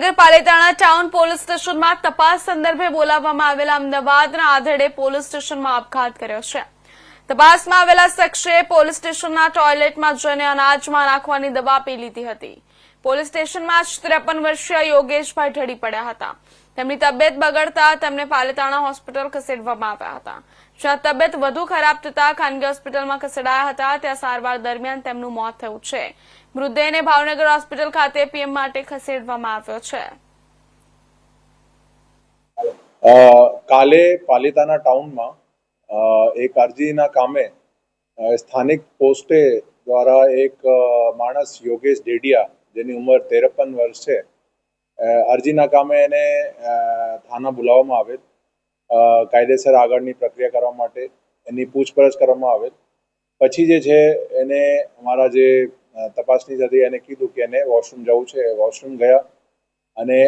નગરપાલિકાના town police સ્ટેશનમાં તપાસ સંદર્ભે બોલાવવામાં આવેલા અમદાવાદના આધેડે પોલીસ સ્ટેશનમાં આપઘાત કર્યો છે. તપાસમાં આવેલા શખ્સે પોલીસ સ્ટેશનના ટોયલેટમાં જઈને અનાજમાં નાખવાની દવા પી લીધી હતી. પોલીસ સ્ટેશનમાં જ ત્રેપન વર્ષીય યોગેશભાઈ ઢળી પડ્યા હતા. તેમની તબિયત બગડતા તેમને પાલિતાણા હોસ્પિટલ ખસેડવામાં આવ્યા હતા. જ્યાં તબિયત વધુ ખરાબ થતા ખાનગી હોસ્પિટલમાં ખસેડાયા હતા, ત્યાં સારવાર દરમિયાન તેમનું મોત થયું છે. મૃતદેહને ભાવનગર હોસ્પિટલ ખાતે પીએમ માટે ખસેડવામાં આવ્યો છે. કાલે પાલિતાના ટાઉનમાં એક અરજીના કામે સ્થાનિક પોસ્ટે દ્વારા એક માણસ યોગેશ ડેડિયા, જેની ઉંમર તેરપન વર્ષ છે અરજીના કામે એને થાના બોલાવવામાં આવેલ. કાયદેસર આગળની પ્રક્રિયા કરવા માટે એની પૂછપરછ કરવામાં આવેલ. પછી જે છે, એને અમારા જે અ, જતી એને કીધું કે એને વોશરૂમ જવું છે. વોશરૂમ ગયા અને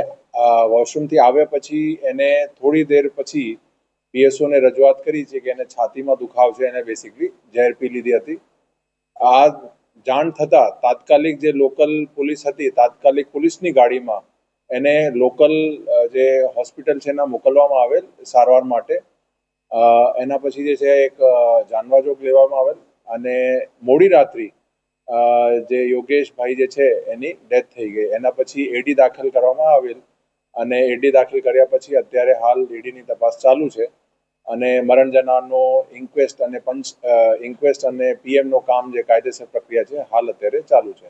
વોશરૂમથી આવ્યા પછી એને થોડી દેર પછી પીએસઓને રજૂઆત કરી છે કે એને છાતીમાં દુખાવ છે એને બેસિકલી ઝેર પી લીધી હતી. આ જાણ થતાં તાત્કાલિક જે લોકલ પોલીસ હતી તાત્કાલિક પોલીસની ગાડીમાં એને લોકલ જે હોસ્પિટલ છે એના મોકલવામાં આવેલ સારવાર માટે. એના પછી જે છે એક જાનવા જોગ લેવામાં આવેલ અને મોડી રાત્રિ જે યોગેશભાઈ જે છે એની ડેથ થઈ ગઈ. એના પછી એડી દાખલ કરવામાં આવેલ અને એડી દાખલ કર્યા પછી અત્યારે હાલ એડીની તપાસ ચાલુ છે અને મરણ જનારનો ઇન્ક્વેસ્ટ અને પંચ ઇન્ક્વેસ્ટ અને પીએમ નો કામ જે કાયદેસર પ્રક્રિયા છે હાલ અત્યારે ચાલુ છે.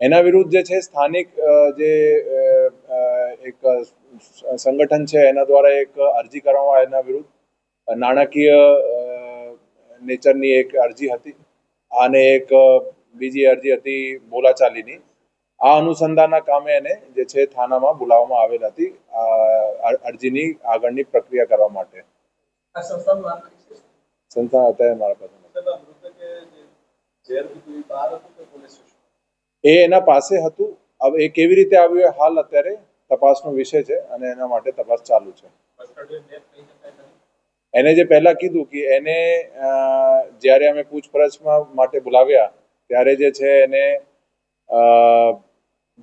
એના વિરુદ્ધ જે છે સ્થાનિક જે એક સંગઠન છે એના દ્વારા એક અરજી કરવામાં એના વિરુદ્ધ નાણાકીય નેચરની એક અરજી હતી. અને એક બીજી અરજી હતી બોલાચાલીની. આ અનુસંધાનના કામે એને જે છે થાનામાં બોલાવવામાં આવેલ હતી અરજીની આગળની પ્રક્રિયા કરવા માટે. સંસ્થા અત્યારે મારા પાસે એ એના પાસે હતું. હવે એ કેવી રીતે આવ્યું હાલ અત્યારે તપાસનો વિષય છે અને એના માટે તપાસ ચાલુ છે. એને જે પહેલા કીધું કે એને જ્યારે અમે પૂછપરછમાં માટે બોલાવ્યા ત્યારે જે છે એને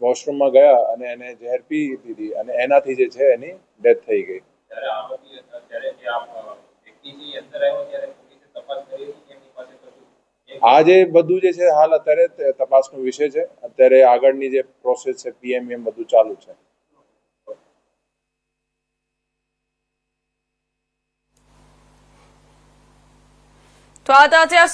વોશરૂમમાં ગયા અને એને ઝેર પી દીધી અને એનાથી જે છે એની ડેથ થઈ ગઈ. આ જે બધું જે છે હાલ અત્યારે તપાસનો વિષય છે. અત્યારે આગળની જે પ્રોસેસ છે પીએમ એમ બધું ચાલુ છે. તો આ હતા અત્યાર